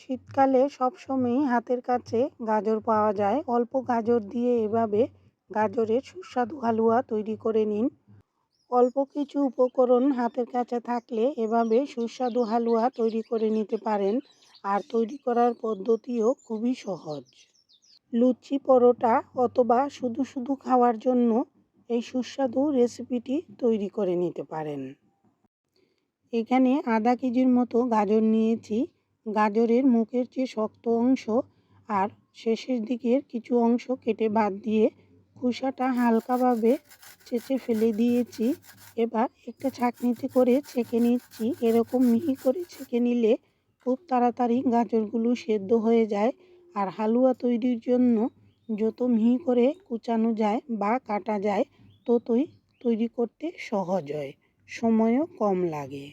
শীতকালে সবসময়ই হাতের কাছে গাজর পাওয়া যায়। অল্প গাজর দিয়ে এভাবে গাজরের সুস্বাদু হালুয়া তৈরি করে নিন। অল্প কিছু উপকরণ হাতের কাছে থাকলে এভাবে সুস্বাদু হালুয়া তৈরি করে নিতে পারেন। আর তৈরি করার পদ্ধতিও খুবই সহজ। লুচি পরোটা অথবা শুধু শুধু খাওয়ার জন্য এই সুস্বাদু রেসিপিটি তৈরি করে নিতে পারেন। এখানে আধা কেজির মতো গাজর নিয়েছি। গাজরের মুখের যে শক্ত অংশ আর শেষের দিকের কিছু অংশ কেটে বাদ দিয়ে খোসাটা হালকাভাবে চেঁচে ফেলে দিয়েছি। এবার একটা ছাঁকনিতে করে ছেঁকে নিচ্ছি। এরকম মিহি করে ছেঁকে নিলে খুব তাড়াতাড়ি গাজরগুলো সেদ্ধ হয়ে যায় আর হালুয়া তৈরির জন্য যত মিহি করে কুচানো যায় বা কাটা যায়, ততই তৈরি করতে সহজ হয়। সময়ও কম লাগে।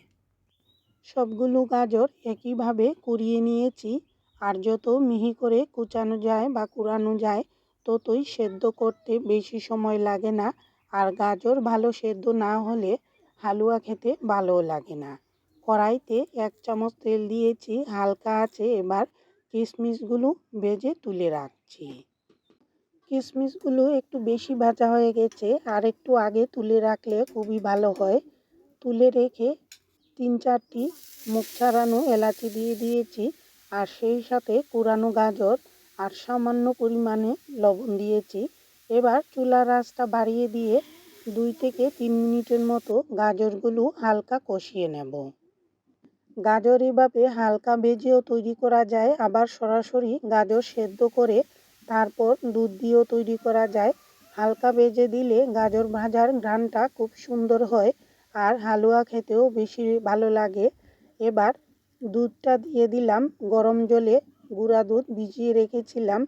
সবগুলো গাজর একইভাবে কুড়িয়ে নিয়েছি। আর যত মিহি করে কুচানো যায় বা কুড়ানো যায়, ততই সেদ্ধ করতে বেশি সময় লাগে না। আর গাজর ভালো সেদ্ধ না হলে হালুয়া খেতে ভালোও লাগে না। কড়াইতে এক চামচ তেল দিয়েছি, হালকা আছে এবার কিশমিশগুলো ভেজে তুলে রাখছি। কিশমিশগুলো একটু বেশি ভাজা হয়ে গেছে, আর একটু আগে তুলে রাখলে খুবই ভালো হয়। তুলে রেখে তিন চারটি মুখ ছাড়ানো এলাচি দিয়ে দিয়েছি আর সেই সাথে কুড়ানো গাজর আর সামান্য পরিমাণে লবণ দিয়েছি। এবার চুলার আঁচটা বাড়িয়ে দিয়ে দুই থেকে তিন মিনিটের মতো গাজরগুলো হালকা কষিয়ে নেব। গাজর এভাবে হালকা ভেজেও তৈরি করা যায়, আবার সরাসরি গাজর সেদ্ধ করে তারপর দুধ দিয়েও তৈরি করা যায়। হালকা ভেজে দিলে গাজর ভাজার ঘ্রাণটা খুব সুন্দর হয়। আর হালুয়া খেতেও বেশি ভালো লাগে। এবার দুধটা দিয়ে দিলাম, গরম জলে গুঁড়া দুধ ভিজিয়ে রেখেছিলাম।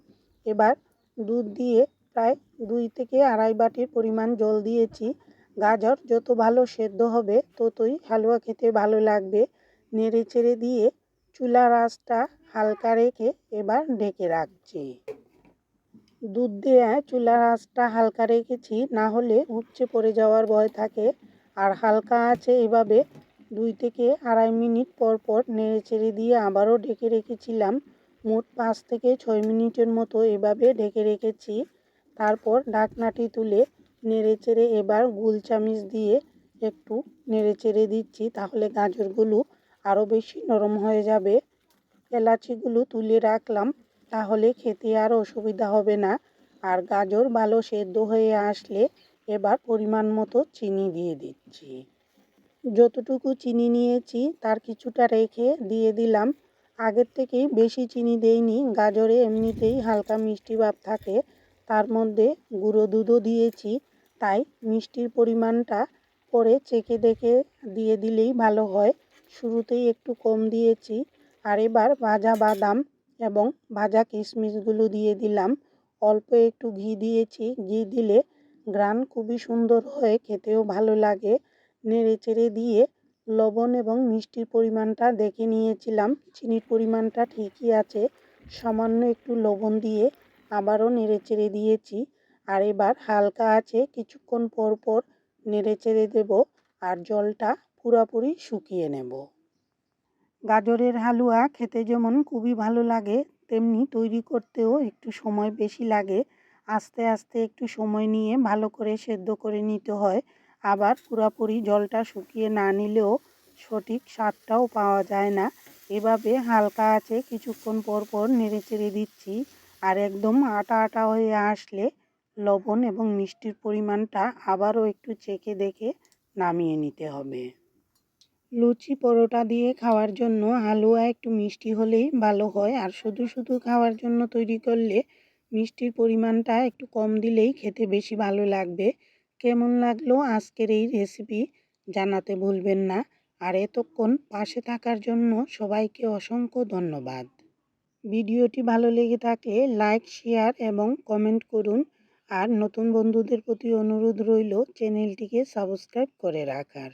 এবার দুধ দিয়ে প্রায় দুই থেকে আড়াই বাটির পরিমাণ জল দিয়েছি। গাজর যত ভালো সেদ্ধ হবে, ততই হালুয়া খেতে ভালো লাগবে। নেড়ে চেড়ে দিয়ে চুলার আঁচটা হালকা রেখে এবার ঢেকে রাখছি। দুধ দেওয়া চুলার আঁচটা হালকা রেখেছি, না হলে উপচে পড়ে যাওয়ার ভয় থাকে। আর হালকা আছে এভাবে দুই থেকে আড়াই মিনিট পর পর নেড়ে চেড়ে দিয়ে আবারও ঢেকে রেখেছিলাম। মোট পাঁচ থেকে ছয় মিনিটের মতো এভাবে ঢেকে রেখেছি। তারপর ঢাকনাটি তুলে নেড়ে চেড়ে এবার গুল চামিচ দিয়ে একটু নেড়ে চেড়ে দিচ্ছি, তাহলে গাজরগুলো আরও বেশি নরম হয়ে যাবে। এলাচিগুলো তুলে রাখলাম, তাহলে খেতে আর অসুবিধা হবে না। আর গাজর ভালো সেদ্ধ হয়ে আসলে এবার পরিমাণ মতো চিনি দিয়ে দিচ্ছি। যতটুকু চিনি নিয়েছি তার কিছুটা রেখে দিয়ে দিলাম। আগের থেকেই বেশি চিনি দেইনি, গাজরে এমনিতেই হালকা মিষ্টি ভাব থাকে, তার মধ্যে গুঁড়ো দুধও দিয়েছি, তাই মিষ্টির পরিমাণটা পরে চেখে দেখে দিয়ে দিলেই ভালো হয়। শুরুতেই একটু কম দিয়েছি, আর এবার ভাজা বাদাম এবং ভাজা কিশমিশগুলো দিয়ে দিলাম। অল্প একটু ঘি দিয়েছি, ঘি দিলে গ্রান খুবই সুন্দর হয়, খেতেও ভালো লাগে। নেড়ে চেড়ে দিয়ে লবণ এবং মিষ্টির পরিমাণটা দেখে নিয়েছিলাম। চিনির পরিমাণটা ঠিকই আছে, সামান্য একটু লবণ দিয়ে আবারও নেড়ে চেড়ে দিয়েছি। আর এবার হালকা আছে, কিছুক্ষণ পর পর নেড়ে চেড়ে দেব আর জলটা পুরোপুরি শুকিয়ে নেব। গাজরের হালুয়া খেতে যেমন খুবই ভালো লাগে, তেমনি তৈরি করতেও একটু সময় বেশি লাগে। আস্তে আস্তে একটু সময় নিয়ে ভালো করে সেদ্ধ করে নিতে হয়। আবার পুরোপুরি জলটা শুকিয়ে না নিলেও সঠিক স্বাদটাও পাওয়া যায় না। এভাবে হালকা আছে, কিছুক্ষণ পর পর নেড়ে চেড়ে দিচ্ছি। আর একদম আটা আটা হয়ে আসলে লবণ এবং মিষ্টির পরিমাণটা আবারও একটু চেখে দেখে নামিয়ে নিতে হবে। লুচি পরোটা দিয়ে খাওয়ার জন্য হালুয়া একটু মিষ্টি হলেই ভালো হয়। আর শুধু শুধু খাওয়ার জন্য তৈরি করলে মিষ্টির পরিমাণটা একটু কম দিলেই খেতে বেশি ভালো লাগবে। কেমন লাগল আজকের এই রেসিপি জানাতে ভুলবেন না। আর এতক্ষণ পাশে থাকার জন্য সবাইকে অসংখ্য ধন্যবাদ। ভিডিওটি ভালো লেগে থাকলে লাইক, শেয়ার এবং কমেন্ট করুন। আর নতুন বন্ধুদের প্রতি অনুরোধ রইল চ্যানেলটিকে সাবস্ক্রাইব করে রাখার।